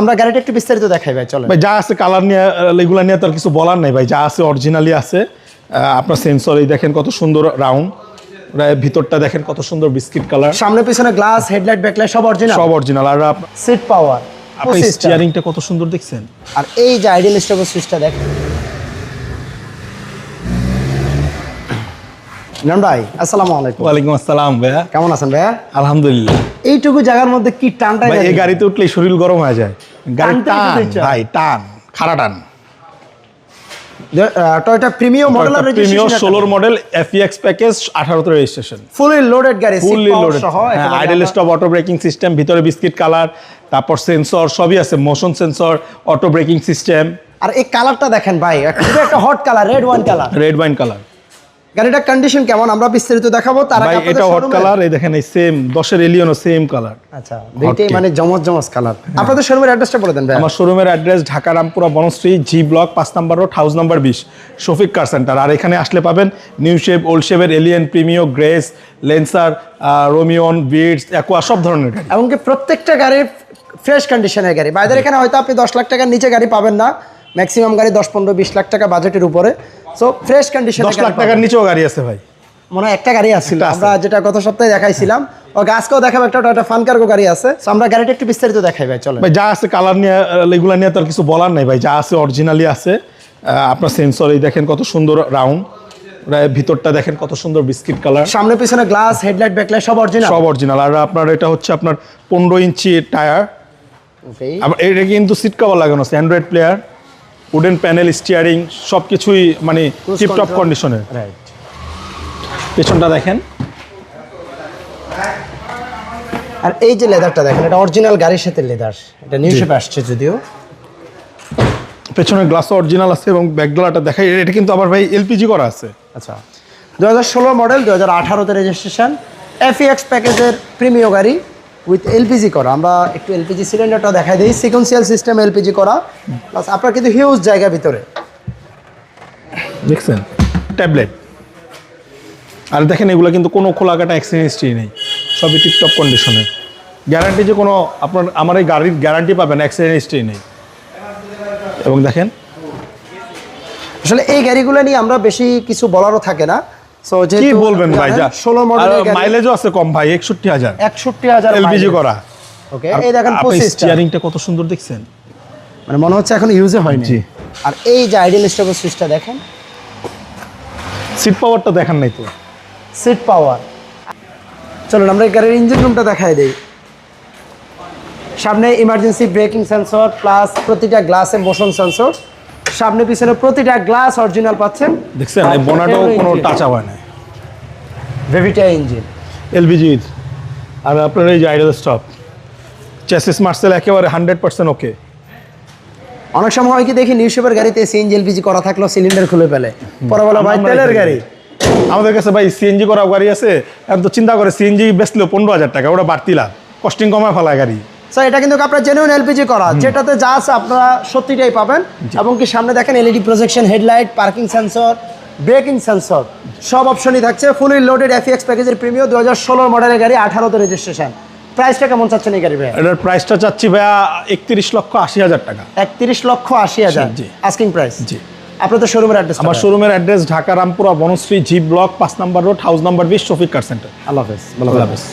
আমরা গাড়িটা একটু বিস্তারিত দেখাই ভাই চলো ভাই যা আছে কালার নিয়ে এগুলো নিয়ে তো আর কিছু বলার নাই ভাই যা আছে অরিজিনালি আছে। আপনার সেন্সর এই দেখেন কত সুন্দর রাউন্ড ভিতরটা দেখেন কত সুন্দর বিস্কিট কালার সামনে পিছনে গ্লাস হেডলাইট ব্যাকলাইট সব অরিজিনাল সব অরিজিনাল আর সিট পাওয়ার আপনি স্টিয়ারিংটা কত সুন্দর দেখছেন? আর এই যে আইডিয়াল স্টেবল সুইচটা দেখ ইমরান ভাই আসসালামু আলাইকুম। ওয়ালাইকুম আসসালাম ভাইয়া। কেমন আছেন ভাইয়া? আলহামদুলিল্লাহ। এইটুকু জায়গার মধ্যে কি টানটাই ভাই এই গাড়িতে উঠলেই শরীর গরম হয়ে যায়। গাড়ি টান ভাই টান খাড়া টান। টয়টা প্রিমিয়াম মডেল আর প্রিমিয়ার ষোলোর model FEX package registration fully loaded গাড়ি loaded idle stop auto braking system ভিতরে বিস্কিট কালার তারপর সেন্সর সবই আছে motion sensor auto braking system আর এই কালারটা দেখেন ভাই একটা hot colour red wine colour red wine colour গাড়িটার কন্ডিশন কেমন? আমরা বিস্তারিত দেখাবো। তার আগে এটা হট কালার এই দেখেন এই সেম দশের এলিয়নও সেম কালার আচ্ছা দুইটাই মানে জমজ জমজ কালার আপনাদের শোরুমের অ্যাড্রেসটা বলে দেন ভাই। আমার শোরুমের address Dhaka Rampura Banasree G block পাঁচ নাম্বার রোড হাউস নাম্বার বিশ শফিক কার সেন্টার আর এখানে আসলে পাবেন নিউ শেপ ওল্ড শেপের Allion Premio Grace Lancer Rumion Vitz Aqua সব ধরনের গাড়ি। এমনকি প্রত্যেকটা গাড়ি ফ্রেশ কন্ডিশনের গাড়ি। বাইদের এখানে হয়তো আপনি দশ লাখ টাকার নিচে গাড়ি পাবেন না। ম্যাক্সিমাম গাড়ি দশ পনেরো বিশ লাখ টাকা বাজেটের উপরে। সো ফ্রেশ কন্ডিশন দশ লাখ টাকার নিচেও গাড়ি আছে ভাই। মনে হয় একটা গাড়ি আসছিল একটা আছে। আমরা যেটা গত সপ্তাহে দেখাইছিলাম ও আজকেও দেখাবো একটা একটা ফান কার্গো গাড়ি আছে। আমরা গাড়িটা একটু বিস্তারিত দেখাই ভাই চলো ভাই যা আছে কালার নিয়ে এগুলা নিয়ে তো আর কিছু বলার নাই ভাই। যা আছে অরিজিনালি আছে। আপনার সেন্সর এই দেখেন কত সুন্দর রাউন্ড ভিতরটা দেখেন কত সুন্দর বিস্কিট কালার সামনে পিছনে গ্লাস হেডলাইট ব্যাকলাইট সব অরিজিনাল সব অরিজিনাল আর আপনার এটা হচ্ছে আপনার পনেরো ইঞ্চি টায়ার এটা কিন্তু সিট কভার লাগানো আছে Android player wooden panel steering সব কিছুই মানে টিপটপ control. কন্ডিশনে রাইট পেছনটা দেখেন। আর এই যে লেদারটা দেখেন এটা অরিজিনাল গাড়ির সাথে লেদার। এটা নিউ শেপে আসছে যদিও। পেছনের গ্লাস অরিজিনাল আছে এবং ব্যাকডলাটা দেখাই এটা কিন্তু আবার ভাই এলপিজি করা আছে। আচ্ছা। দু হাজার ষোলো মডেল দু হাজার আঠারোতে রেজিস্ট্রেশন এফিএক্স প্যাকেজের প্রিমিয় গাড়ি। উইথ এলপিজি করা। আমরা একটু এলপিজি সিলিন্ডারটা দেখাই দিই। সিকোয়েন্সিয়াল সিস্টেম এলপিজি করা। প্লাস আপনার কিন্তু হিউজ জায়গা ভিতরে। দেখছেন? ট্যাবলেট আর দেখেন এগুলো কিন্তু কোনো খোলা কাটা অ্যাক্সিডেন্ট হিস্ট্রি নেই। সবই টিপটপ কন্ডিশনে গ্যারান্টি যে কোনো আপনার আমার এই গাড়ির গ্যারান্টি পাবেন অ্যাক্সিডেন্ট হিস্ট্রি নেই। এবং দেখেন? আসলে এই গাড়িগুলো নিয়ে আমরা বেশি কিছু বলারও থাকে না। সো কি বলবেন ভাই? যা। ষোলো মডেলের মাইলেজও আছে কম ভাই একষট্টি হাজার। একষট্টি হাজার এলপিজি করা। ওকে এই দেখেন পঁচিশটা। স্টিয়ারিংটা কত সুন্দর দেখছেন? মানে মনে হচ্ছে এখন ইউজে হয়নি। জি। আর এই যে আইডিয়াল স্টেবল সুইচটা দেখেন। সিট পাওয়ারটা দেখান নাই তো? সিট পাওয়ার চলুন আমরা এই গাড়ির ইঞ্জিন রুমটা দেখাই দিই। সামনে ইমার্জেন্সি ব্রেকিং সেন্সর প্লাস প্রতিটা গ্লাসে মোশন সেন্সর সামনে পিছনে প্রতিটা গ্লাস অরিজিনাল পাচ্ছেন। দেখছেন এই বোনাটাও কোনো টাচ হয় না ভেভিটা ইঞ্জিন এলপিজি আর আপনার এই যে আইডল স্টপ চেসিস মার্সেল একেবারে হান্ড্রেড পার্সেন্ট ওকে অনেক সময় হয় কি দেখি নিউশেপের গাড়িতে সিএনজি এলপিজি করা থাকল সিলিন্ডার খুলে ফেলে। পরে বলা ভাই তেলের গাড়ি? আমাদের কাছে ভাই সিএনজি করা গাড়ি আছে। এখন তো চিন্তা করে সিএনজি বেচলো পনেরো হাজার টাকা ওটা বাড়তি লাভ। কস্টিং কমায় ফেলায় গাড়ি। স্যার এটা কিন্তু আপনার জেনুইন এলপিজি করা। যেটাতে যা আছে আপনারা সত্যিটাই পাবেন। এবং কি সামনে দেখেন LED projection headlight parking sensor braking sensor সব অপশনই থাকছে। ফুলি লোডেড এফএক্স প্যাকেজের প্রিমিয়াম দু হাজার ষোলোর মডেলের গাড়ি আঠারোতে রেজিস্ট্রেশন প্রাইসটা কেমন চাচ্ছেন এই গাড়ি ভাই এটার প্রাইসটা চাচ্ছি ভাইয়া একত্রিশ লক্ষ আশি হাজার টাকা। একত্রিশ লক্ষ আশি হাজার। জি। আস্কিং প্রাইস জি। আপনাদের শোরুমের অ্যাড্রেস আমার শোরুমের address Dhaka Rampura Banasree G block পাঁচ নাম্বার রোড হাউস নাম্বার বিশ শফিক কার সেন্টার আল্লাহ হাফেজ আল্লাহ হাফেজ।